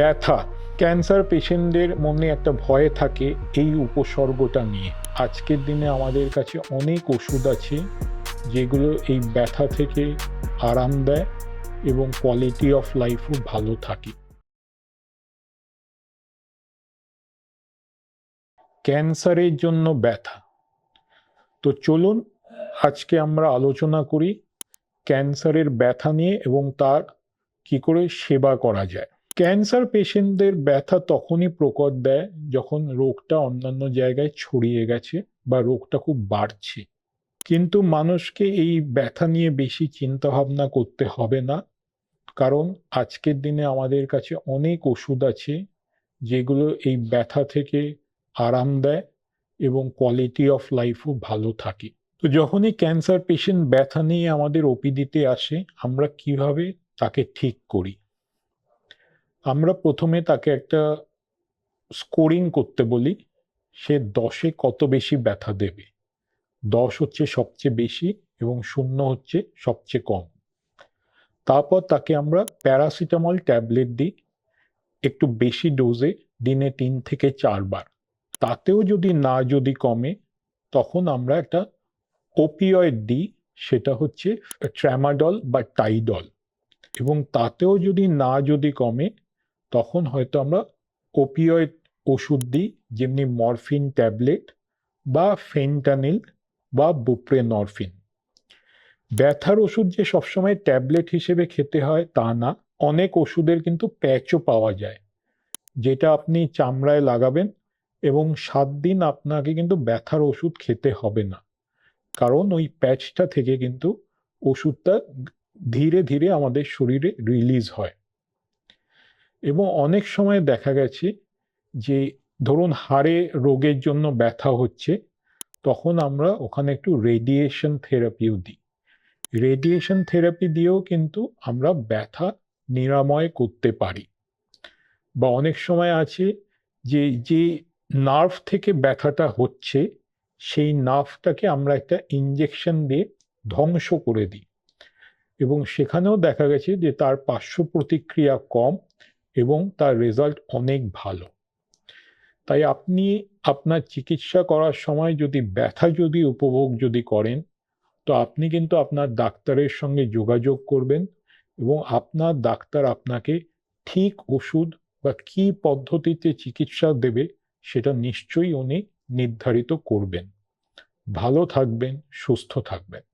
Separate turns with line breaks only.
ব্যথা, ক্যান্সার পেশেন্টদের মনে একটা ভয় থাকে এই উপসর্গটা নিয়ে। আজকের দিনে আমাদের কাছে অনেক ওষুধ আছে যেগুলো এই ব্যথা থেকে আরাম দেয় এবং কোয়ালিটি অফ লাইফও ভালো থাকে। ক্যান্সারের জন্য ব্যথা। তো চলুন আজকে আমরা আলোচনা করি ক্যান্সারের ব্যথা নিয়ে এবং তার কি করে সেবা করা যায়। ক্যান্সার পেশেন্টদের ব্যথা তখনই প্রকট দেয় যখন রোগটা অন্যান্য জায়গায় ছড়িয়ে গেছে বা রোগটা খুব বাড়ছে। কিন্তু মানুষকে এই ব্যথা নিয়ে বেশি চিন্তা ভাবনা করতে হবে না। কারণ আজকের দিনে আমাদের কাছে অনেক ওষুধ আছে যেগুলো এই ব্যথা থেকে আরাম দেয় এবং কোয়ালিটি অফ লাইফও ভালো থাকে। তো যখনই ক্যান্সার পেশেন্ট ব্যথা নিয়ে আমাদের ওপিডিতে আসে, আমরা কীভাবে তাকে ঠিক করি? আমরা প্রথমে তাকে একটা স্কোরিং করতে বলি, সে দশে কত বেশি ব্যথা দেবে? দশ হচ্ছে সবচেয়ে বেশি এবং শূন্য হচ্ছে সবচেয়ে কম। তারপর তাকে আমরা প্যারাসিটামল ট্যাবলেট দিই, একটু বেশি ডোজে দিনে তিন থেকে চারবার। তাতেও যদি না যদি কমে, তখন আমরা একটা ওপিয়য়েড দিই, সেটা হচ্ছে ট্র্যামাডল বা টাইডল এবং তাতেও যদি না যদি কমে তখন হয়তো আমরা ওপিয়য়েড ওষুধ দিই, যেমনি মরফিন ট্যাবলেট বা ফেন্টানিল বা বুপ্রেনরফিন ব্যথার ওষুধ যে সবসময় ট্যাবলেট হিসেবে খেতে হয় তা না, অনেক ওষুধের কিন্তু প্যাচও পাওয়া যায়, যেটা আপনি চামড়ায় লাগাবেন এবং সাত দিন আপনাকে কিন্তু ব্যথার ওষুধ খেতে হবে না। কারণ ওই প্যাচটা থেকে কিন্তু ওষুধটা ধীরে ধীরে আমাদের শরীরে রিলিজ হয়। এবং অনেক সময় দেখা গেছে যে ধরুন হাড়ে রোগের জন্য ব্যথা হচ্ছে, তখন আমরা ওখানে একটু রেডিয়েশন থেরাপিও দিই। রেডিয়েশন থেরাপি দিয়েও কিন্তু আমরা ব্যথা নিরাময় করতে পারি। বা অনেক সময় আছে যে যে নার্ভ থেকে ব্যথাটা হচ্ছে, সেই নার্ভটাকে আমরা একটা ইঞ্জেকশন দিয়ে ধ্বংস করে দিই। এবং সেখানেও দেখা গেছে যে তার পার্শ্ব প্রতিক্রিয়া কম এবং তার রেজাল্ট অনেক ভালো। তাই আপনি আপনার চিকিৎসা করার সময় যদি ব্যথা যদি উপভোগ যদি করেন, তো আপনি কিন্তু আপনার ডাক্তারের সঙ্গে যোগাযোগ করবেন এবং আপনার ডাক্তার আপনাকে ঠিক ওষুধ বা কী পদ্ধতিতে চিকিৎসা দেবে সেটা নিশ্চয়ই উনি নির্ধারিত করবেন। ভালো থাকবেন, সুস্থ থাকবেন।